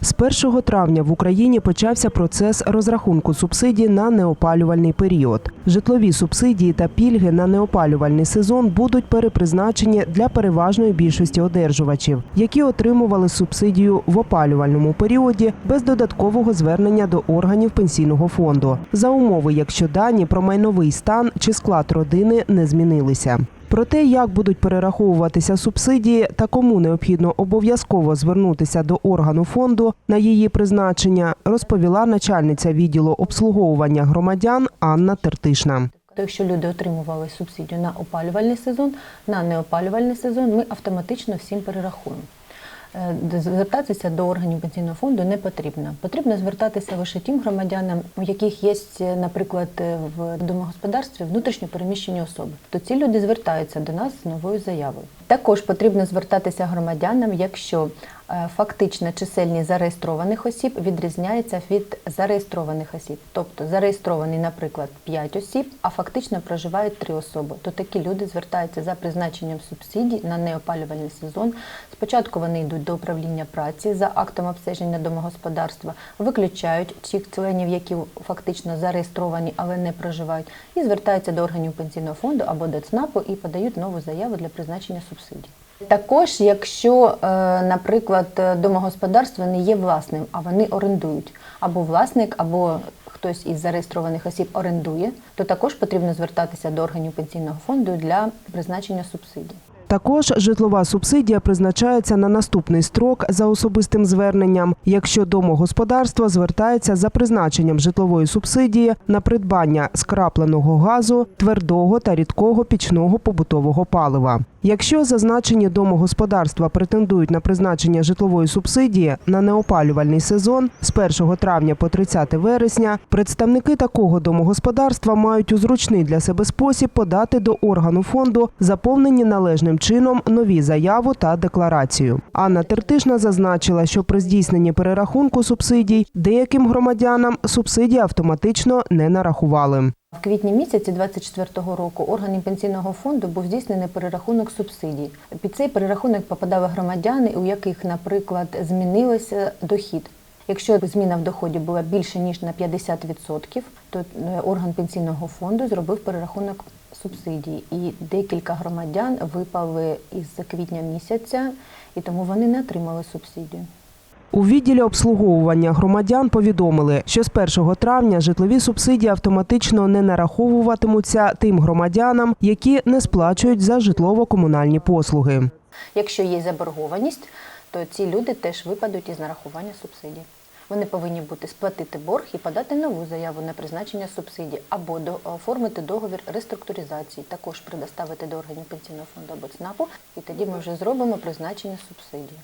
З 1 травня в Україні почався процес розрахунку субсидій на неопалювальний період. Житлові субсидії та пільги на неопалювальний сезон будуть перепризначені для переважної більшості одержувачів, які отримували субсидію в опалювальному періоді без додаткового звернення до органів пенсійного фонду, за умови, якщо дані про майновий стан чи склад родини не змінилися. Про те, як будуть перераховуватися субсидії та кому необхідно обов'язково звернутися до органу фонду на її призначення, розповіла начальниця відділу обслуговування громадян Анна Тертишна. То якщо люди отримували субсидію на опалювальний сезон, на неопалювальний сезон, ми автоматично всім перерахуємо. Е, Звертатися до органів пенсійного фонду не потрібно. Потрібно звертатися лише тим громадянам, у яких є, наприклад, в домогосподарстві внутрішньо переміщені особи. То ці люди звертаються до нас з новою заявою. Також потрібно звертатися громадянам, якщо е, фактична чисельність зареєстрованих осіб відрізняється від зареєстрованих осіб. Тобто зареєстрований, наприклад, 5 осіб, а фактично проживають 3 особи. То такі люди звертаються за призначенням субсидій на неопалювальний сезон. Спочатку вони йдуть до управління праці за актом обстеження домогосподарства, виключають тих членів, які фактично зареєстровані, але не проживають, і звертаються до органів пенсійного фонду або до ЦНАПу і подають нову заяву для призначення субсидій. Також, якщо, е, наприклад, домогосподарство не є власним, а вони орендують, або власник, або хтось із зареєстрованих осіб орендує, то також потрібно звертатися до органів пенсійного фонду для призначення субсидій. Також житлова субсидія призначається на наступний строк за особистим зверненням, якщо домогосподарство звертається за призначенням житлової субсидії на придбання скрапленого газу, твердого та рідкого пічного побутового палива. Якщо зазначені домогосподарства претендують на призначення житлової субсидії на неопалювальний сезон з 1 травня по 30 вересня, представники такого домогосподарства мають у зручний для себе спосіб подати до органу фонду заповнені належним чином нові заяву та декларацію. Анна Тертишна зазначила, що при здійсненні перерахунку субсидій деяким громадянам субсидії автоматично не нарахували. В квітні місяці 24-го року органи пенсійного фонду був здійснений перерахунок субсидій. Під цей перерахунок попадали громадяни, у яких, наприклад, змінився дохід. Якщо зміна в доході була більше ніж на 50%, то е, орган пенсійного фонду зробив перерахунок субсидій. І декілька громадян випали із квітня місяця, і тому вони не отримали субсидію. У відділі обслуговування громадян повідомили, що з 1 травня житлові субсидії автоматично не нараховуватимуться тим громадянам, які не сплачують за житлово-комунальні послуги. Якщо є заборгованість, то ці люди теж випадуть із нарахування субсидій. Вони повинні бути сплатити борг і подати нову заяву на призначення субсидій або оформити договір реструктуризації, також предоставити до органів пенсійного фонду або ЦНАПу, і тоді ми вже зробимо призначення субсидії.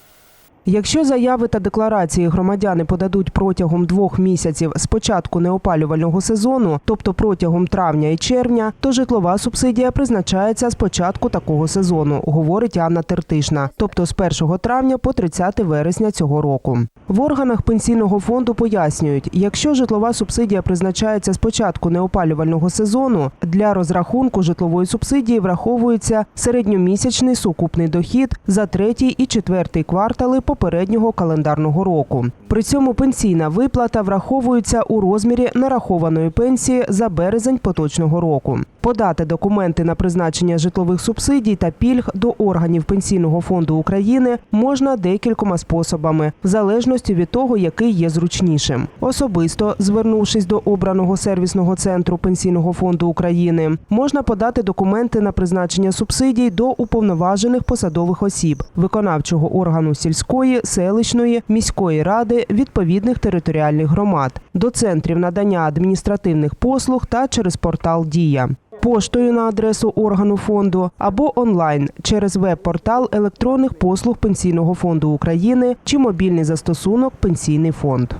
Якщо заяви та декларації громадяни подадуть протягом двох місяців з початку неопалювального сезону, тобто протягом травня і червня, то житлова субсидія призначається з початку такого сезону, говорить Анна Тертишна, тобто з 1 травня по 30 вересня цього року. В органах пенсійного фонду пояснюють, якщо житлова субсидія призначається з початку неопалювального сезону, для розрахунку житлової субсидії враховується середньомісячний сукупний дохід за третій і четвертий квартали попереднього календарного року. При цьому пенсійна виплата враховується у розмірі нарахованої пенсії за березень поточного року. Подати документи на призначення житлових субсидій та пільг до органів пенсійного фонду України можна декількома способами, в залежності від того, який є зручнішим. Особисто звернувшись до обраного сервісного центру пенсійного фонду України, можна подати документи на призначення субсидій до уповноважених посадових осіб виконавчого органу сільської, селищної, міської ради відповідних територіальних громад, до центрів надання адміністративних послуг та через портал Дія. Поштою на адресу органу фонду або онлайн через веб-портал електронних послуг Пенсійного фонду України чи мобільний застосунок Пенсійний фонд.